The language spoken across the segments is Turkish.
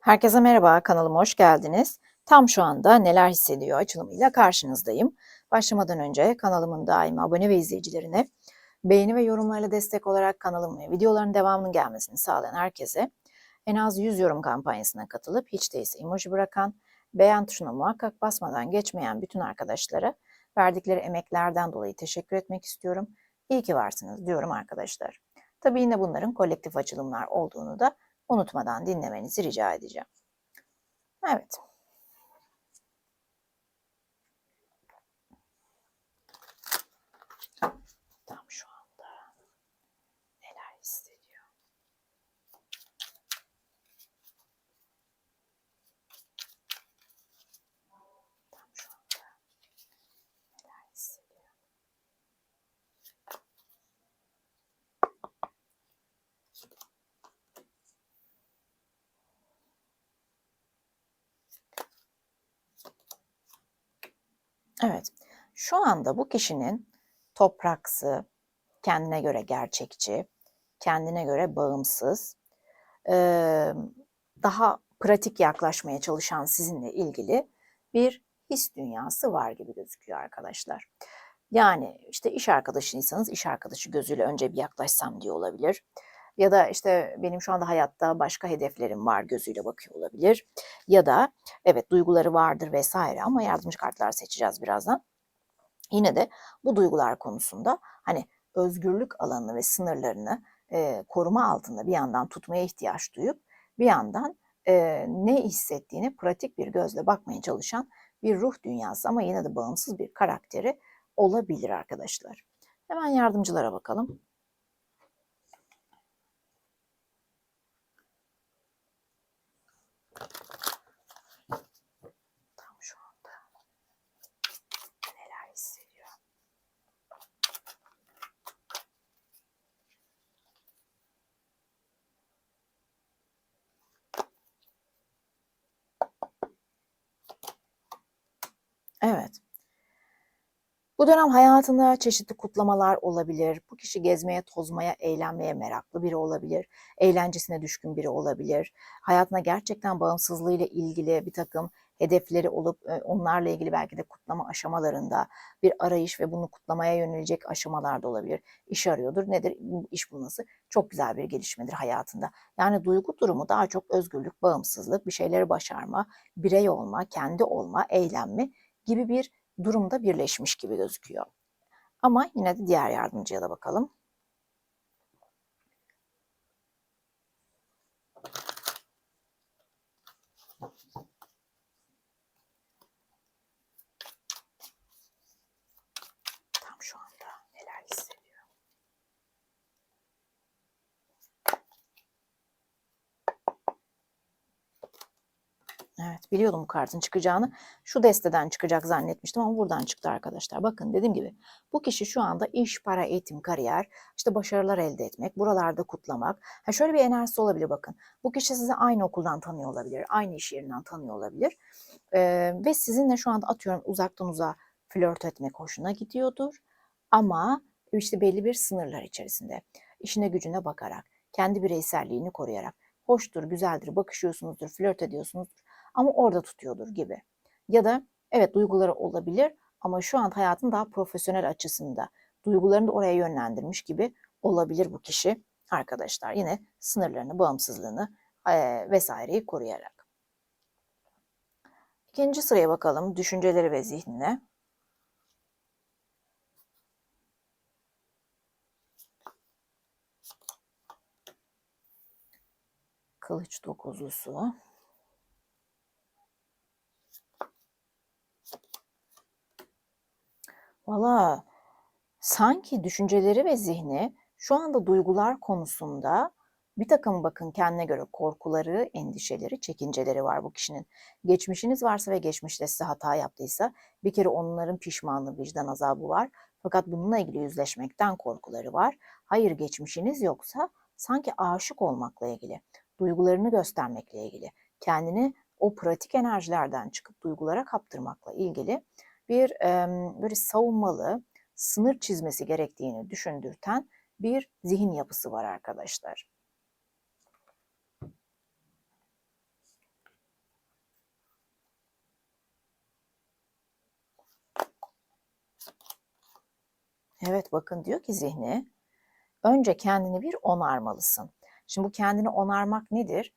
Herkese merhaba, kanalıma hoş geldiniz. Tam şu anda neler hissediyor açılımıyla karşınızdayım. Başlamadan önce kanalımın daima abone ve izleyicilerine beğeni ve yorumlarla destek olarak kanalım ve videoların devamının gelmesini sağlayan herkese en az 100 yorum kampanyasına katılıp hiç değilse emoji bırakan, beğen tuşuna muhakkak basmadan geçmeyen bütün arkadaşlara verdikleri emeklerden dolayı teşekkür etmek istiyorum. İyi ki varsınız diyorum arkadaşlar. Tabii yine bunların kolektif açılımlar olduğunu da unutmadan dinlemenizi rica edeceğim. Evet. Tam şu anda neler hissediyor? Tam şu anda neler hissediyor? Evet. Şu anda bu kişinin topraksı, kendine göre gerçekçi, kendine göre bağımsız, daha pratik yaklaşmaya çalışan sizinle ilgili bir his dünyası var gibi gözüküyor arkadaşlar. Yani işte iş arkadaşıysanız iş arkadaşı gözüyle önce bir yaklaşsam diye olabilir. Ya da işte benim şu anda hayatta başka hedeflerim var gözüyle bakıyor olabilir. Ya da evet duyguları vardır vesaire ama yardımcı kartlar seçeceğiz birazdan. Yine de bu duygular konusunda hani özgürlük alanını ve sınırlarını e, koruma altında bir yandan tutmaya ihtiyaç duyup bir yandan e, ne hissettiğini pratik bir gözle bakmaya çalışan bir ruh dünyası ama yine de bağımsız bir karakteri olabilir arkadaşlar. Hemen yardımcılara bakalım. Bu dönem hayatında çeşitli kutlamalar olabilir. Bu kişi gezmeye, tozmaya, eğlenmeye meraklı biri olabilir. Eğlencesine düşkün biri olabilir. Hayatına gerçekten bağımsızlığıyla ilgili bir takım hedefleri olup e, onlarla ilgili belki de kutlama aşamalarında bir arayış ve bunu kutlamaya yönelecek aşamalarda olabilir. İş arıyordur. Nedir? İş bulması çok güzel bir gelişmedir hayatında. Yani duygu durumu daha çok özgürlük, bağımsızlık, bir şeyleri başarma, birey olma, kendi olma, eğlenme gibi bir durumda birleşmiş gibi gözüküyor. Ama yine de diğer yardımcıya da bakalım. Evet biliyordum bu kartın çıkacağını. Şu desteden çıkacak zannetmiştim ama buradan çıktı arkadaşlar. Bakın dediğim gibi bu kişi şu anda iş, para, eğitim, kariyer, işte başarılar elde etmek, buralarda kutlamak. Ha şöyle bir enerjisi olabilir bakın. Bu kişi sizi aynı okuldan tanıyor olabilir, aynı iş yerinden tanıyor olabilir. Ee, ve sizinle şu anda atıyorum uzaktan uzağa flört etmek hoşuna gidiyordur. Ama işte belli bir sınırlar içerisinde. İşine gücüne bakarak, kendi bireyselliğini koruyarak. Hoştur, güzeldir, bakışıyorsunuzdur, flört ediyorsunuzdur ama orada tutuyordur gibi. Ya da evet duyguları olabilir ama şu an hayatın daha profesyonel açısında duygularını da oraya yönlendirmiş gibi olabilir bu kişi arkadaşlar. Yine sınırlarını, bağımsızlığını e, vesaireyi koruyarak. İkinci sıraya bakalım düşünceleri ve zihnine. Kılıç dokuzlusu. Valla sanki düşünceleri ve zihni şu anda duygular konusunda bir takım bakın kendine göre korkuları, endişeleri, çekinceleri var bu kişinin. Geçmişiniz varsa ve geçmişte size hata yaptıysa bir kere onların pişmanlığı, vicdan azabı var. Fakat bununla ilgili yüzleşmekten korkuları var. Hayır geçmişiniz yoksa sanki aşık olmakla ilgili, duygularını göstermekle ilgili, kendini o pratik enerjilerden çıkıp duygulara kaptırmakla ilgili bir e, böyle savunmalı, sınır çizmesi gerektiğini düşündürten bir zihin yapısı var arkadaşlar. Evet bakın diyor ki zihni önce kendini bir onarmalısın. Şimdi bu kendini onarmak nedir?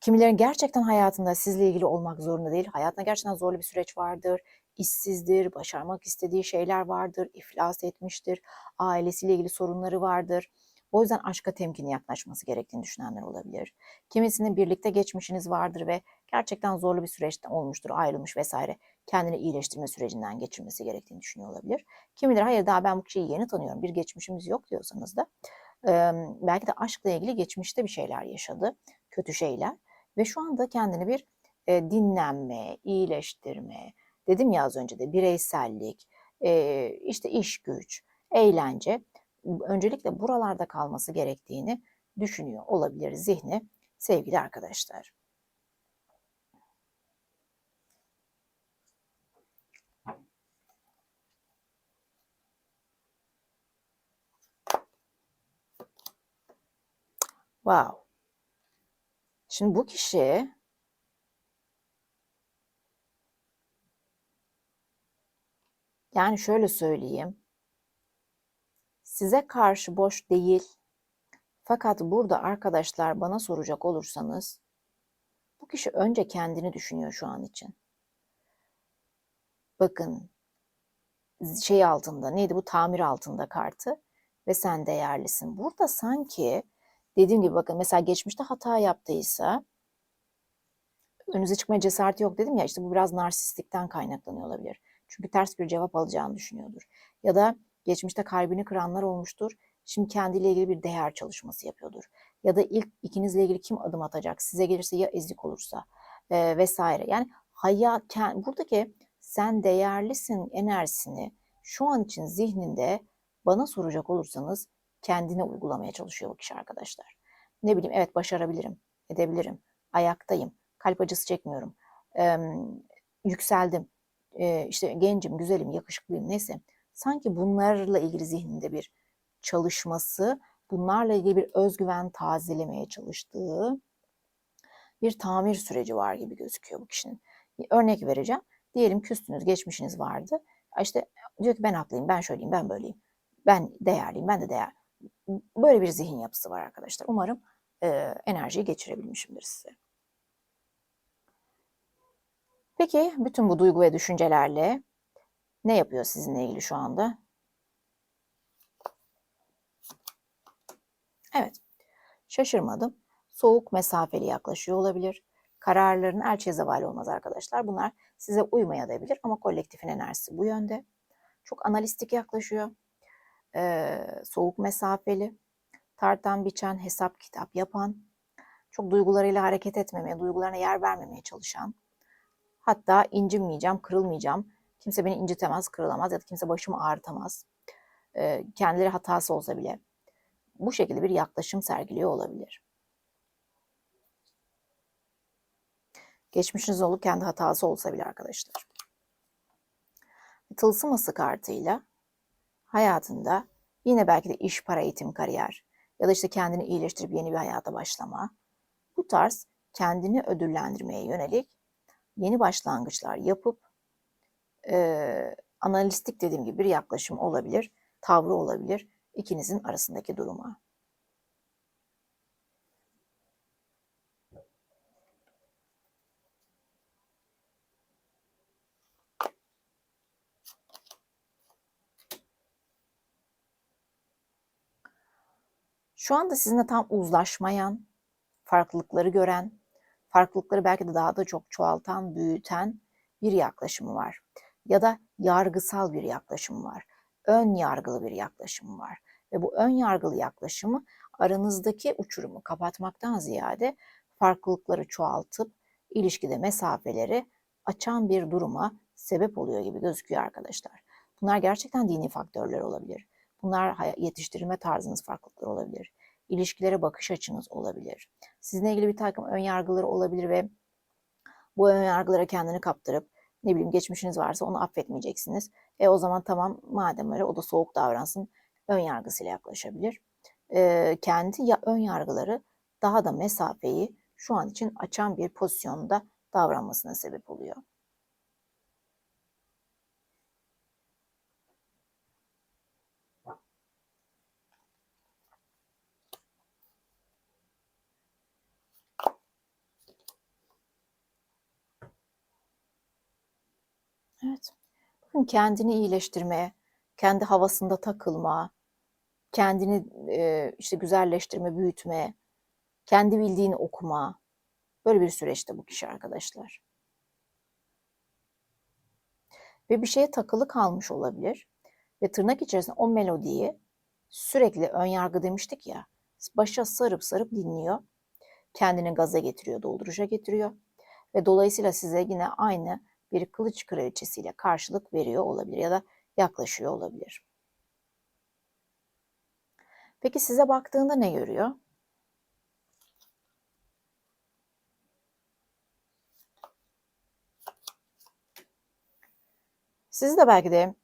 Kimilerin gerçekten hayatında sizle ilgili olmak zorunda değil. Hayatında gerçekten zorlu bir süreç vardır işsizdir, başarmak istediği şeyler vardır, iflas etmiştir, ailesiyle ilgili sorunları vardır. O yüzden aşka temkinli yaklaşması gerektiğini düşünenler olabilir. Kimisinin birlikte geçmişiniz vardır ve gerçekten zorlu bir süreçte olmuştur, ayrılmış vesaire. Kendini iyileştirme sürecinden geçirmesi gerektiğini düşünüyor olabilir. Kimileri hayır daha ben bu kişiyi yeni tanıyorum, bir geçmişimiz yok diyorsanız da belki de aşkla ilgili geçmişte bir şeyler yaşadı, kötü şeyler ve şu anda kendini bir dinlenme, iyileştirme, dedim ya az önce de bireysellik, işte iş güç, eğlence öncelikle buralarda kalması gerektiğini düşünüyor olabilir zihni sevgili arkadaşlar. Wow. Şimdi bu kişi yani şöyle söyleyeyim. Size karşı boş değil. Fakat burada arkadaşlar bana soracak olursanız bu kişi önce kendini düşünüyor şu an için. Bakın şey altında neydi bu tamir altında kartı ve sen değerlisin. Burada sanki dediğim gibi bakın mesela geçmişte hata yaptıysa önünüze çıkmaya cesareti yok dedim ya işte bu biraz narsistlikten kaynaklanıyor olabilir. Çünkü ters bir cevap alacağını düşünüyordur. Ya da geçmişte kalbini kıranlar olmuştur. Şimdi kendiyle ilgili bir değer çalışması yapıyordur. Ya da ilk ikinizle ilgili kim adım atacak? Size gelirse ya ezik olursa e, vesaire. Yani hayat buradaki sen değerlisin enerjisini şu an için zihninde bana soracak olursanız kendine uygulamaya çalışıyor bu kişi arkadaşlar. Ne bileyim evet başarabilirim, edebilirim, ayaktayım, kalp acısı çekmiyorum, ee, yükseldim, ee, işte gencim, güzelim, yakışıklıyım neyse. Sanki bunlarla ilgili zihninde bir çalışması, bunlarla ilgili bir özgüven tazelemeye çalıştığı bir tamir süreci var gibi gözüküyor bu kişinin. Bir örnek vereceğim. Diyelim küstünüz, geçmişiniz vardı. İşte diyor ki ben haklıyım, ben şöyleyim, ben böyleyim. Ben değerliyim, ben de değer. Böyle bir zihin yapısı var arkadaşlar. Umarım e, enerjiyi geçirebilmişimdir size. Peki bütün bu duygu ve düşüncelerle ne yapıyor sizinle ilgili şu anda? Evet, şaşırmadım. Soğuk mesafeli yaklaşıyor olabilir. Kararların elçiye zavali olmaz arkadaşlar. Bunlar size uymayabilir ama kolektifin enerjisi bu yönde. Çok analistik yaklaşıyor e, soğuk mesafeli, tartan biçen, hesap kitap yapan, çok duygularıyla hareket etmemeye, duygularına yer vermemeye çalışan, hatta incinmeyeceğim, kırılmayacağım, kimse beni incitemez, kırılamaz ya da kimse başımı ağrıtamaz, e, kendileri hatası olsa bile bu şekilde bir yaklaşım sergiliyor olabilir. Geçmişiniz olup kendi hatası olsa bile arkadaşlar. Tılsım ası kartıyla hayatında yine belki de iş, para, eğitim, kariyer ya da işte kendini iyileştirip yeni bir hayata başlama. Bu tarz kendini ödüllendirmeye yönelik yeni başlangıçlar yapıp e, analistik dediğim gibi bir yaklaşım olabilir, tavrı olabilir ikinizin arasındaki duruma. Şu anda sizinle tam uzlaşmayan, farklılıkları gören, farklılıkları belki de daha da çok çoğaltan, büyüten bir yaklaşımı var. Ya da yargısal bir yaklaşım var. Ön yargılı bir yaklaşım var. Ve bu ön yargılı yaklaşımı aranızdaki uçurumu kapatmaktan ziyade farklılıkları çoğaltıp ilişkide mesafeleri açan bir duruma sebep oluyor gibi gözüküyor arkadaşlar. Bunlar gerçekten dini faktörler olabilir. Bunlar yetiştirilme tarzınız farklılıklar olabilir. İlişkilere bakış açınız olabilir. Sizinle ilgili bir takım ön yargıları olabilir ve bu ön yargılara kendini kaptırıp ne bileyim geçmişiniz varsa onu affetmeyeceksiniz. E o zaman tamam madem öyle o da soğuk davransın ön yargısıyla yaklaşabilir. E, kendi ya, ön yargıları daha da mesafeyi şu an için açan bir pozisyonda davranmasına sebep oluyor. Bakın kendini iyileştirme, kendi havasında takılma, kendini e, işte güzelleştirme, büyütme, kendi bildiğini okuma. Böyle bir süreçte bu kişi arkadaşlar. Ve bir şeye takılı kalmış olabilir. Ve tırnak içerisinde o melodiyi sürekli ön yargı demiştik ya. Başa sarıp sarıp dinliyor. Kendini gaza getiriyor, dolduruşa getiriyor. Ve dolayısıyla size yine aynı bir kılıç kraliçesiyle karşılık veriyor olabilir ya da yaklaşıyor olabilir. Peki size baktığında ne görüyor? Sizi de belki de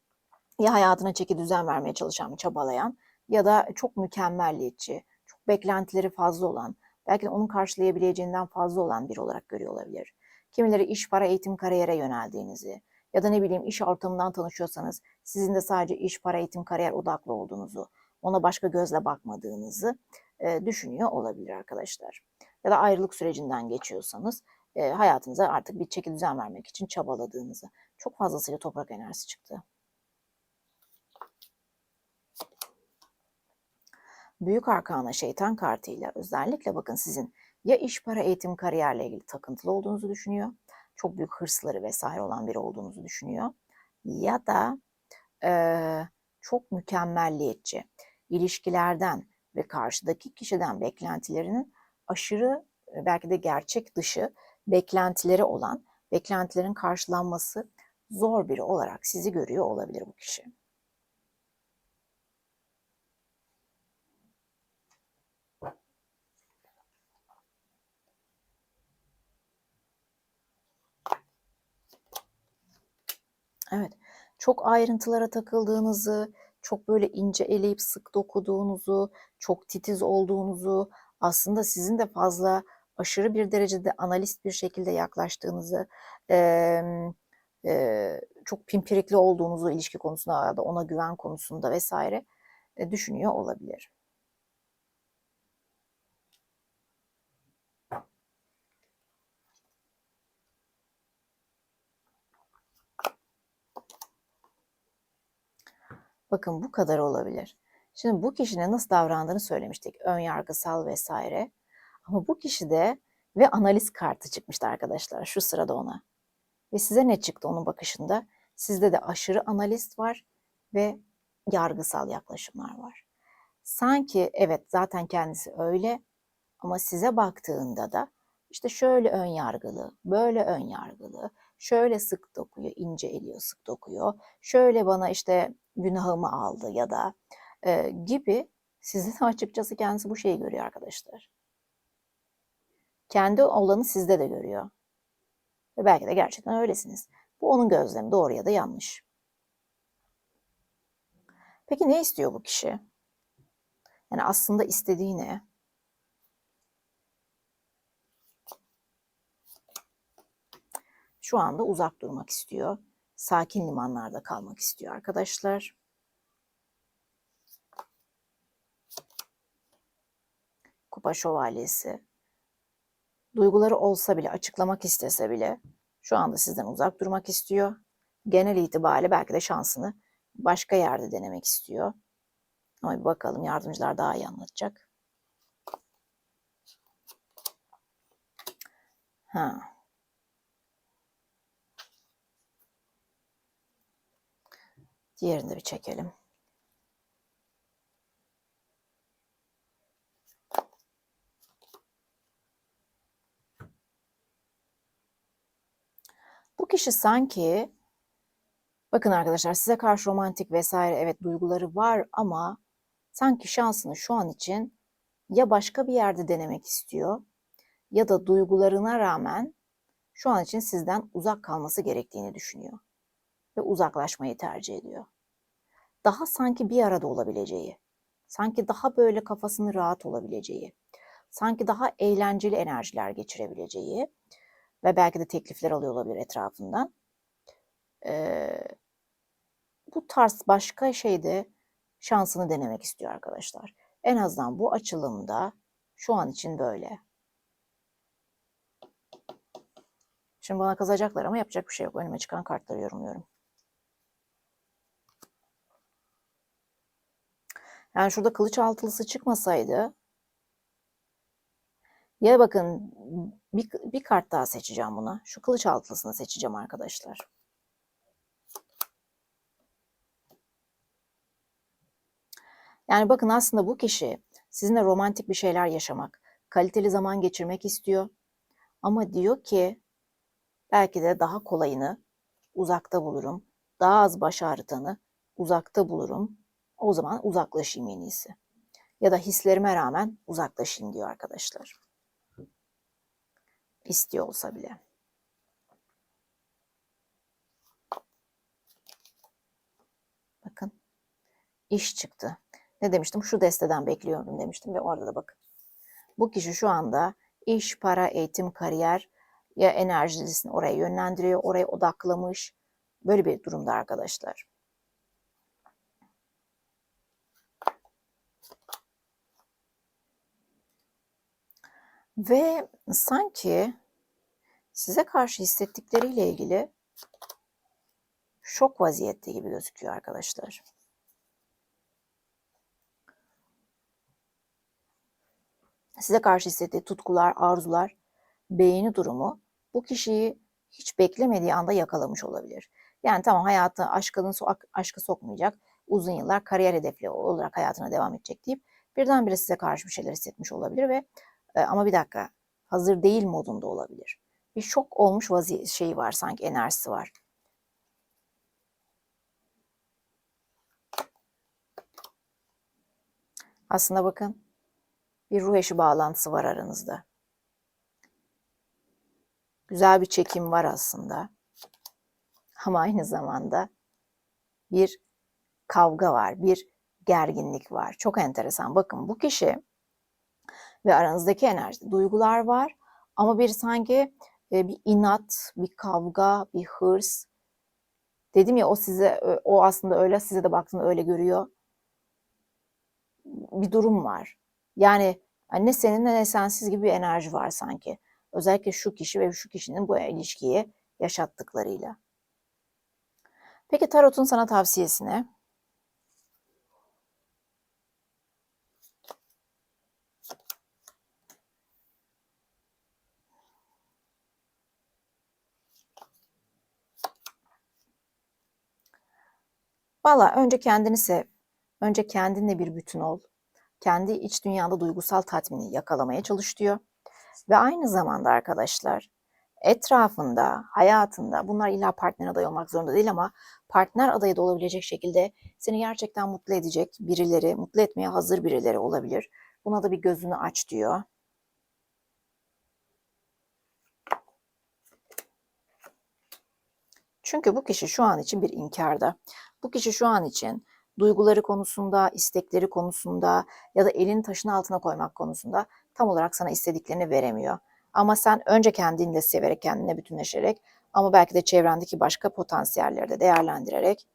ya hayatına çeki düzen vermeye çalışan, çabalayan ya da çok mükemmelliyetçi, çok beklentileri fazla olan, belki de onun karşılayabileceğinden fazla olan biri olarak görüyor olabilir. Kimileri iş, para, eğitim, kariyere yöneldiğinizi ya da ne bileyim iş ortamından tanışıyorsanız sizin de sadece iş, para, eğitim, kariyer odaklı olduğunuzu, ona başka gözle bakmadığınızı e, düşünüyor olabilir arkadaşlar. Ya da ayrılık sürecinden geçiyorsanız e, hayatınıza artık bir çeki düzen vermek için çabaladığınızı. Çok fazlasıyla toprak enerjisi çıktı. Büyük arkana şeytan kartıyla özellikle bakın sizin ya iş, para, eğitim, kariyerle ilgili takıntılı olduğunuzu düşünüyor. Çok büyük hırsları vesaire olan biri olduğunuzu düşünüyor. Ya da e, çok mükemmelliyetçi ilişkilerden ve karşıdaki kişiden beklentilerinin aşırı belki de gerçek dışı beklentileri olan, beklentilerin karşılanması zor biri olarak sizi görüyor olabilir bu kişi. Evet, çok ayrıntılara takıldığınızı, çok böyle ince eleyip sık dokuduğunuzu, çok titiz olduğunuzu, aslında sizin de fazla aşırı bir derecede analist bir şekilde yaklaştığınızı, e, e, çok pimpirikli olduğunuzu ilişki konusunda ona güven konusunda vesaire e, düşünüyor olabilir. Bakın bu kadar olabilir. Şimdi bu kişinin nasıl davrandığını söylemiştik. Ön yargısal vesaire. Ama bu kişi de ve analiz kartı çıkmıştı arkadaşlar şu sırada ona. Ve size ne çıktı onun bakışında? Sizde de aşırı analist var ve yargısal yaklaşımlar var. Sanki evet zaten kendisi öyle ama size baktığında da işte şöyle ön yargılı, böyle ön yargılı, şöyle sık dokuyor, ince eliyor, sık dokuyor. Şöyle bana işte günahımı aldı ya da e, gibi sizin açıkçası kendisi bu şeyi görüyor arkadaşlar. Kendi olanı sizde de görüyor. Ve belki de gerçekten öylesiniz. Bu onun gözlemi doğru ya da yanlış. Peki ne istiyor bu kişi? Yani aslında istediği ne? Şu anda uzak durmak istiyor. Sakin limanlarda kalmak istiyor arkadaşlar. Kupa şövalyesi. Duyguları olsa bile, açıklamak istese bile şu anda sizden uzak durmak istiyor. Genel itibariyle belki de şansını başka yerde denemek istiyor. Ama bir bakalım yardımcılar daha iyi anlatacak. Ha. Diğerini de bir çekelim. Bu kişi sanki bakın arkadaşlar size karşı romantik vesaire evet duyguları var ama sanki şansını şu an için ya başka bir yerde denemek istiyor ya da duygularına rağmen şu an için sizden uzak kalması gerektiğini düşünüyor ve uzaklaşmayı tercih ediyor. Daha sanki bir arada olabileceği, sanki daha böyle kafasını rahat olabileceği, sanki daha eğlenceli enerjiler geçirebileceği ve belki de teklifler alıyor olabilir etrafından. Ee, bu tarz başka şeyde şansını denemek istiyor arkadaşlar. En azından bu açılımda şu an için böyle. Şimdi bana kazacaklar ama yapacak bir şey yok. Önüme çıkan kartları yorumluyorum. Yani şurada kılıç altılısı çıkmasaydı ya bakın bir, bir kart daha seçeceğim buna. Şu kılıç altılısını seçeceğim arkadaşlar. Yani bakın aslında bu kişi sizinle romantik bir şeyler yaşamak, kaliteli zaman geçirmek istiyor. Ama diyor ki belki de daha kolayını uzakta bulurum. Daha az baş ağrıtanı uzakta bulurum. O zaman uzaklaşayım en iyisi. Ya da hislerime rağmen uzaklaşayım diyor arkadaşlar. İstiyor olsa bile. Bakın iş çıktı. Ne demiştim? Şu desteden bekliyorum demiştim ve orada da bakın. Bu kişi şu anda iş, para, eğitim, kariyer ya enerjisini oraya yönlendiriyor, oraya odaklamış. Böyle bir durumda arkadaşlar. Ve sanki size karşı hissettikleriyle ilgili şok vaziyette gibi gözüküyor arkadaşlar. Size karşı hissettiği tutkular, arzular, beğeni durumu bu kişiyi hiç beklemediği anda yakalamış olabilir. Yani tamam hayatı aşkını, aşkı sokmayacak, uzun yıllar kariyer hedefli olarak hayatına devam edecek deyip birdenbire size karşı bir şeyler hissetmiş olabilir ve ama bir dakika hazır değil modunda olabilir. Bir şok olmuş vazi şeyi var sanki enerjisi var. Aslında bakın bir ruh eşi bağlantısı var aranızda. Güzel bir çekim var aslında. Ama aynı zamanda bir kavga var, bir gerginlik var. Çok enteresan. Bakın bu kişi ve aranızdaki enerji, duygular var ama bir sanki e, bir inat, bir kavga, bir hırs. Dedim ya o size o aslında öyle size de baktığında öyle görüyor. Bir durum var. Yani ne senin ne sensiz gibi bir enerji var sanki. Özellikle şu kişi ve şu kişinin bu ilişkiyi yaşattıklarıyla. Peki Tarot'un sana tavsiyesi Valla önce kendini sev. Önce kendinle bir bütün ol. Kendi iç dünyanda duygusal tatmini yakalamaya çalış diyor. Ve aynı zamanda arkadaşlar etrafında, hayatında bunlar illa partner adayı olmak zorunda değil ama partner adayı da olabilecek şekilde seni gerçekten mutlu edecek birileri, mutlu etmeye hazır birileri olabilir. Buna da bir gözünü aç diyor. Çünkü bu kişi şu an için bir inkarda. Bu kişi şu an için duyguları konusunda, istekleri konusunda ya da elini taşın altına koymak konusunda tam olarak sana istediklerini veremiyor. Ama sen önce kendini de severek, kendine bütünleşerek ama belki de çevrendeki başka potansiyelleri de değerlendirerek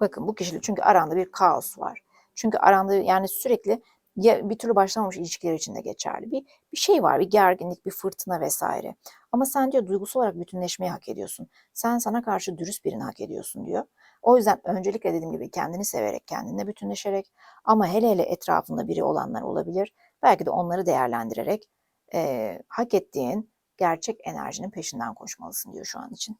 bakın bu kişiyle çünkü aranda bir kaos var. Çünkü aranda yani sürekli bir türlü başlamamış ilişkiler için de geçerli. Bir, bir şey var, bir gerginlik, bir fırtına vesaire. Ama sen diyor duygusal olarak bütünleşmeyi hak ediyorsun. Sen sana karşı dürüst birini hak ediyorsun diyor. O yüzden öncelikle dediğim gibi kendini severek, kendinle bütünleşerek ama hele hele etrafında biri olanlar olabilir. Belki de onları değerlendirerek e, hak ettiğin gerçek enerjinin peşinden koşmalısın diyor şu an için.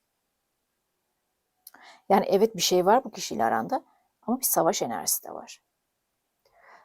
Yani evet bir şey var bu kişiyle aranda ama bir savaş enerjisi de var.